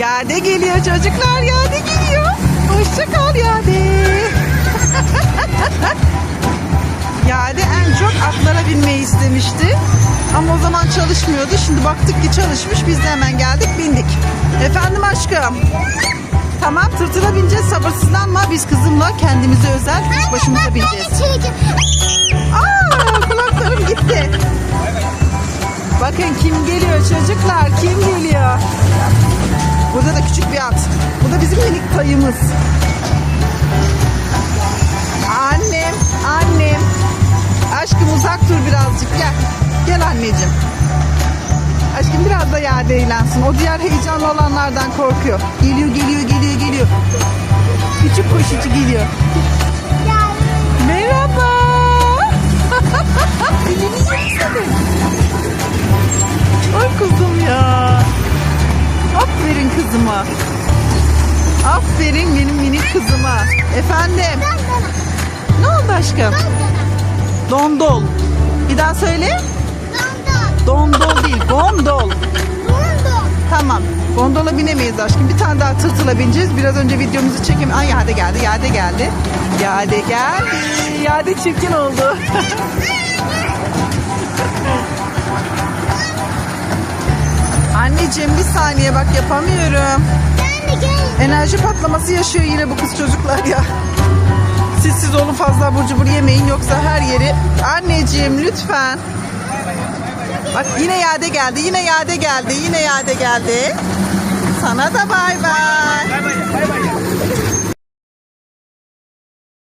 Yade geliyor çocuklar. Yade geliyor. Hoşça kal Yade. Yade en çok atlara binmeyi istemişti. Ama o zaman çalışmıyordu. Şimdi baktık ki çalışmış. Biz de hemen geldik bindik. Efendim aşkım. Tamam tırtıla bineceğiz sabırsızlanma. Biz kızımla kendimize özel tek başımıza bineceğiz. Aa kulaklarım gitti. Bakın kim geliyor çocuklar kim geliyor? Burada da küçük bir at. Bu da bizim minik tayımız. Annem, annem. Aşkım uzak dur birazcık gel. Gel anneciğim. Aşkım biraz da yerde eğlensin. O diğer heyecanlı olanlardan korkuyor. Geliyor, geliyor, geliyor, geliyor. Küçük koşucu geliyor. Kızıma. Aferin benim minik kızıma. Efendim. Ne oldu aşkım? Dondol. Bir daha söyle. Dondol değil, gondol. Tamam. Gondola binemeyiz aşkım. Bir tane daha tırtıla bineceğiz. Biraz önce videomuzu çekim. Ay Yade geldi, Yade geldi. Yade geldi. Yade çirkin oldu. Anneciğim bir saniye bak yapamıyorum. Enerji patlaması yaşıyor yine bu kız çocuklar ya. Siz siz olun fazla abur cubur yemeyin yoksa her yeri. Anneciğim lütfen. Bak yine yade geldi, yine yade geldi, yine yade geldi. Sana da bay bay.